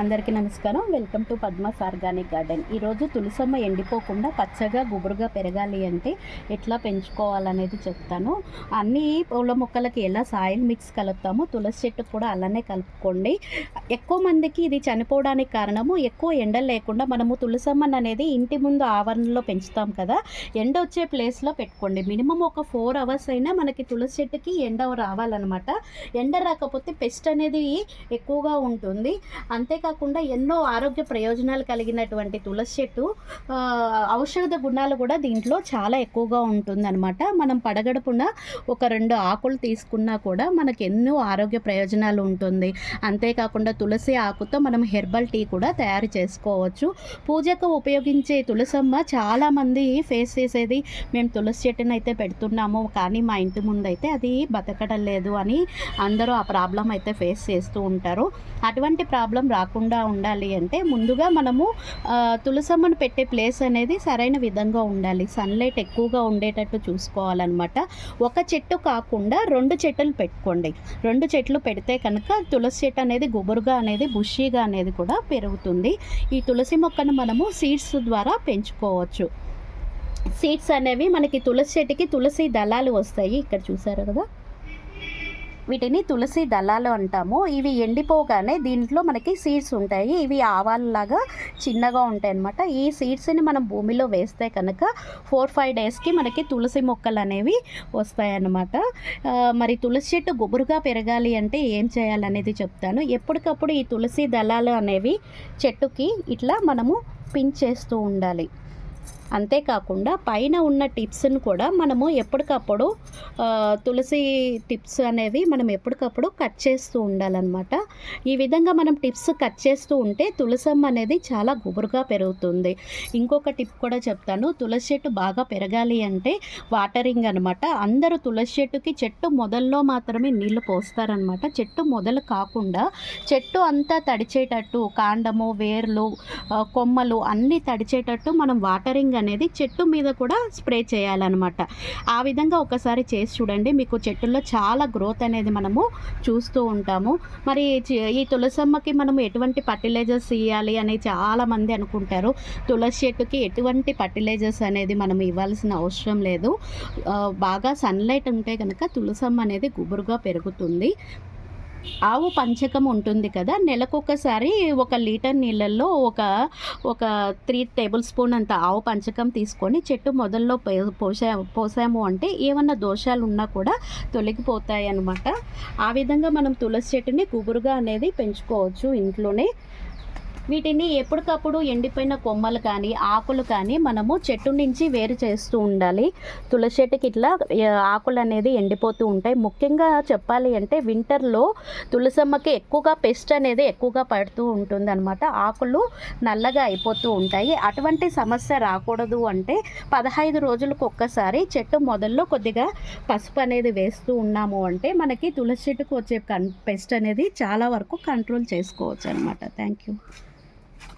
అందరికీ నమస్కారం. Welcome to Padma's organic garden. ఈరోజు తులసమ్మ ఎండిపోకుండా పచ్చగా గుబురుగా పెరగాలి అంటే ఎట్లా పెంచుకోవాలనేది చెప్తాను. అన్ని పూల మొక్కలకి ఎలా సాయిల్ మిక్స్ కలుపుతామో తులసి చెట్టు కూడా అలానే కలుపుకోండి. ఎక్కువ మందికి ఇది చనిపోవడానికి కారణము ఎక్కువ ఎండ లేకుండా మనము తులసమ్మను అనేది ఇంటి ముందు ఆవరణలో పెంచుతాం కదా. ఎండ వచ్చే ప్లేస్లో పెట్టుకోండి. మినిమం ఒక ఫోర్ అవర్స్ అయినా మనకి తులసి చెట్టుకి ఎండ రావాలన్నమాట. ఎండ రాకపోతే పెస్ట్ అనేది ఎక్కువగా ఉంటుంది. అంతేకాకుండా ఎన్నో ఆరోగ్య ప్రయోజనాలు కలిగినటువంటి తులసి చెట్టు ఔషధ గుణాలు కూడా దీంట్లో చాలా ఎక్కువగా ఉంటుందన్నమాట. మనం పడగడపున ఒక రెండు ఆకులు తీసుకున్నా కూడా మనకు ఎన్నో ఆరోగ్య ప్రయోజనాలు ఉంటుంది. అంతేకాకుండా తులసి ఆకుతో మనం హెర్బల్ టీ కూడా తయారు చేసుకోవచ్చు. పూజకు ఉపయోగించే తులసమ్మ చాలామంది ఫేస్ చేసేది మేము తులసి చెట్టును అయితే పెడుతున్నాము కానీ మా ఇంటి ముందు అయితే అది బతకడం లేదు అని అందరూ ఆ ప్రాబ్లం అయితే ఫేస్ చేస్తూ ఉంటారు. అటువంటి ప్రాబ్లం రాకుండా ఉండాలి అంటే ముందుగా మనము తులసమ్మను పెట్టే ప్లేస్ అనేది సరైన విధంగా ఉండాలి. సన్లైట్ ఎక్కువగా ఉండేటట్టు చూసుకోవాలన్నమాట. ఒక చెట్టు కాకుండా రెండు చెట్లు పెట్టుకోండి. రెండు చెట్లు పెడితే కనుక తులసి చెట్టు అనేది గుబురుగా అనేది బుషీగా అనేది కూడా పెరుగుతుంది. ఈ తులసి మొక్కను మనము సీడ్స్ ద్వారా పెంచుకోవచ్చు. సీడ్స్ అనేవి మనకి తులసి చెట్టుకి తులసి దళాలు వస్తాయి. ఇక్కడ చూసారు కదా? వీటిని తులసి దళాలు అంటాము. ఇవి ఎండిపోగానే దీంట్లో మనకి సీడ్స్ ఉంటాయి. ఇవి ఆవాలలాగా చిన్నగా ఉంటాయి అన్నమాట ఈ సీడ్స్ని మనం భూమిలో వేస్తే కనుక ఫోర్ ఫైవ్ డేస్కి మనకి తులసి మొక్కలు అనేవి వస్తాయన్నమాట. మరి తులసి చెట్టు గుబురుగా పెరగాలి అంటే ఏం చేయాలనేది చెప్తాను. ఎప్పటికప్పుడు ఈ తులసి దళాలు అనేవి చెట్టుకి ఇట్లా మనము పిన్ చేస్తూ ఉండాలి. అంతేకాకుండా పైన ఉన్న టిప్స్ను కూడా మనము ఎప్పటికప్పుడు తులసి టిప్స్ అనేవి మనం ఎప్పటికప్పుడు కట్ చేస్తూ ఉండాలన్నమాట. ఈ విధంగా మనం టిప్స్ కట్ చేస్తూ ఉంటే తులసమ్మ అనేది చాలా గుబురుగా పెరుగుతుంది. ఇంకొక టిప్ కూడా చెప్తాను. తులసి చెట్టు బాగా పెరగాలి అంటే వాటరింగ్ అనమాట అందరూ తులసి చెట్టుకి చెట్టు మొదల్లో మాత్రమే నీళ్ళు పోస్తారనమాట చెట్టు మొదలు కాకుండా చెట్టు అంతా తడిచేటట్టు కాండము వేర్లు కొమ్మలు అన్నీ తడిచేటట్టు మనం వాటరింగ్ అనేది చెట్టు మీద కూడా స్ప్రే చేయాలన్నమాట. ఆ విధంగా ఒకసారి చేసి చూడండి. మీకు చెట్టుల్లో చాలా గ్రోత్ అనేది మనము చూస్తూ ఉంటాము. మరి ఈ తులసమ్మకి మనం ఎటువంటి ఫర్టిలైజర్స్ ఇవ్వాలి అని చాలామంది అనుకుంటారు. తులసి చెట్టుకి ఎటువంటి ఫర్టిలైజర్స్ అనేది మనం ఇవ్వాల్సిన అవసరం లేదు. బాగా సన్లైట్ ఉంటే కనుక తులసమ్మ అనేది గుబురుగా పెరుగుతుంది. ఆవు పంచకం ఉంటుంది కదా నెలకొకసారి ఒక లీటర్ నీళ్ళల్లో ఒక ఒక త్రీ టేబుల్ స్పూన్ అంత ఆవు పంచకం తీసుకొని చెట్టు మొదల్లో పోసా పోసాము అంటే ఏమన్నా దోషాలు ఉన్నా కూడా తొలగిపోతాయి అన్నమాట ఆ విధంగా మనం తులసి చెట్టుని గుబురుగా అనేది పెంచుకోవచ్చు ఇంట్లోనే. వీటిని ఎప్పటికప్పుడు ఎండిపోయిన కొమ్మలు కానీ ఆకులు కానీ మనము చెట్టు నుంచి వేరు చేస్తూ ఉండాలి. తులసి చెట్టుకి ఇట్లా ఆకులు అనేది ఎండిపోతూ ఉంటాయి. ముఖ్యంగా చెప్పాలి అంటే వింటర్లో తులసమ్మకి ఎక్కువగా పెస్ట్ అనేది ఎక్కువగా పడుతూ ఉంటుంది అనమాట ఆకులు నల్లగా అయిపోతూ ఉంటాయి. అటువంటి సమస్య రాకూడదు అంటే పదహైదు రోజులకు ఒక్కసారి చెట్టు మొదల్లో కొద్దిగా పసుపు అనేది వేస్తూ ఉన్నాము అంటే మనకి తులసి చెట్టుకు వచ్చే కన్ పెస్ట్ అనేది చాలా వరకు కంట్రోల్ చేసుకోవచ్చు అనమాట థ్యాంక్ యూ